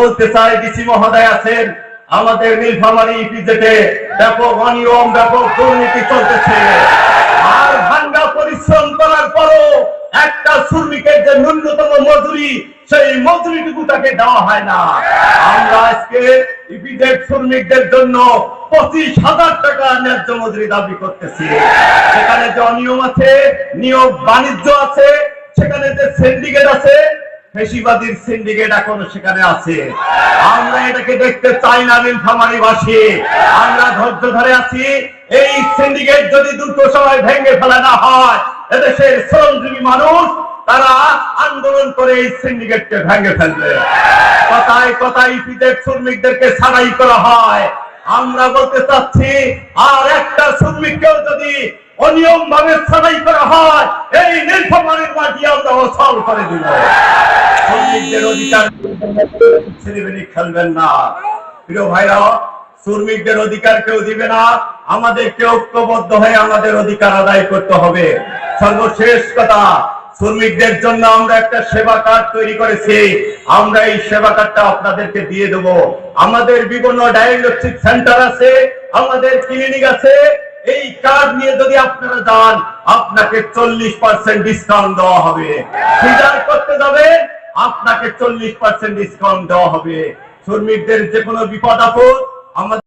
বলতে চাই, ডিসি মহোদয় আছেন। আমাদের নীলফামারী ইপিজেটে ব্যাপক অনিয়ম, ব্যাপক দুর্নীতি চলতেছে। আর ভাঙ্গা পরিশ্রম করার পরও একটা শ্রমিকের যে ন্যূনতম মজুরি, সেই মজুরিটুকু তাকে দেওয়া হয় না। আমরা আজকে ইপিজেড শ্রমিকদের জন্য পঁচিশ হাজার টাকা ন্যায্য মজুরি দাবি করতেছি। সেখানে যে অনিয়ম আছে, নিয়োগ বাণিজ্য আছে, সেখানে যে সিন্ডিকেট আছে ফেসিবাদীর সিন্ডিকেট এখনও সেখানে আছে। আমরা এটাকে দেখতে চাই না, নীলফামারীবাসী। আমরা ধৈর্য ধরে আছি। এই সিন্ডিকেট যদি দ্রুত সময় ভেঙে ফেলা না হয়, এদেশের শ্রমজীবী মানুষ, তারা আন্দোলন করে এই সিন্ডিকেটকে ভেঙে ফেলবে। কথায় কথায় ইপিজেড শ্রমিকদেরকে ছাড়াই করা হয়। আমরা বলতে চাচ্ছি, আর একটা শ্রমিককেও যদি অনিয়ম ভাবে ছাড়াই করা হয়, এই নীলফামারীর মাটি আমরা অচল করে দিব। শ্রমিকদের অধিকার ছেলেবেলি খেলবেন না। প্রিয় ভাইরা, শ্রমিকদের অধিকার কেউ দিবে না। আমাদেরকে ঐক্যবদ্ধ হয়ে আমাদের অধিকার আদায় করতে হবে। সর্বশেষ কথা, শ্রমিকদের জন্য আমরা একটা সেবা কার্ড তৈরি করেছি। আমরা এই সেবা কার্ডটা আপনাদেরকে দিয়ে দেব। আমাদের বিভিন্ন ডায়াগনস্টিক সেন্টার আছে, আমাদের ক্লিনিক আছে। এই কার্ড নিয়ে যদি আপনারা যান, আপনাকে চল্লিশ পার্সেন্ট ডিসকাউন্ট দেওয়া হবে। করতে যাবেন আপনাকে চল্লিশ পার্সেন্ট ডিসকাউন্ট দেওয়া হবে। শ্রমিকদের যে কোনো বিপদ আপদ আমাদের